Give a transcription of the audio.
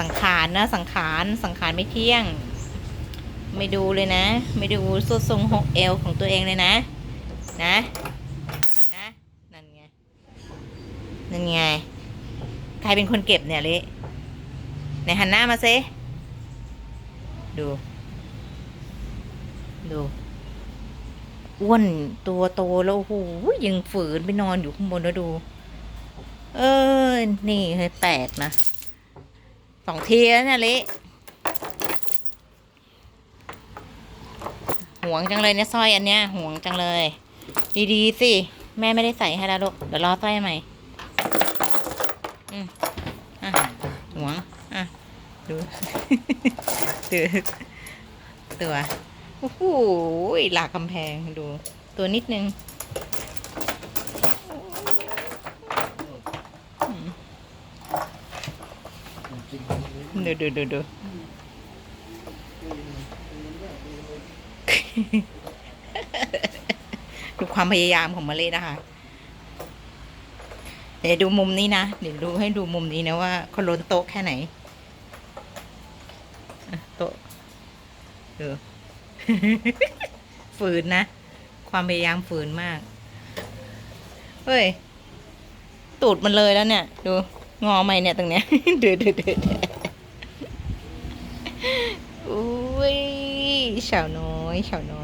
สังขารนะสังขารสังขารไม่เที่ยง ไม่ดูเลยนะ ไม่ดูสุดทรงหกเอวของตัวเองเลยนะ นะนะนั่นไงนั่นไงใครเป็นคนเก็บเนี่ยเละไหนหันหน้ามาซิดู ดูอ้วนตัวโตแล้วโอ้โหยังฝืนไปนอนอยู่ข้างบนแล้วดู เออ นี่เฮ้ยแปลกนะ องทีแล้วเนี่ยเละห่วงจังเลยเนี่ยสร้อยอันเนี้ยห่วงจังเลย ดีๆสิ แม่ไม่ได้ใส่ให้แล้วลูก เดี๋ยวรอสร้อยใหม่ อืมอะห่วง อะ ดูดูตัวโอ้โหหลากกำแพงดู ตัวนิดนึงอืม ดูดูดูดูดูความพยายามของมาเลยนะคะเดี๋ยวดูมุมนี้นะ เดี๋ยวดูให้ดูมุมนี้นะว่าเขาล้นโต๊ะแค่ไหนโต๊ะดูฝืนนะ ความพยายามฝืนมาก เฮ้ย ตูดมันเลยแล้วเนี่ย ดู งอไหมเนี่ยตรงเนี้ยดูดูดูดูอุ้ย เฉวน้อยเฉวน้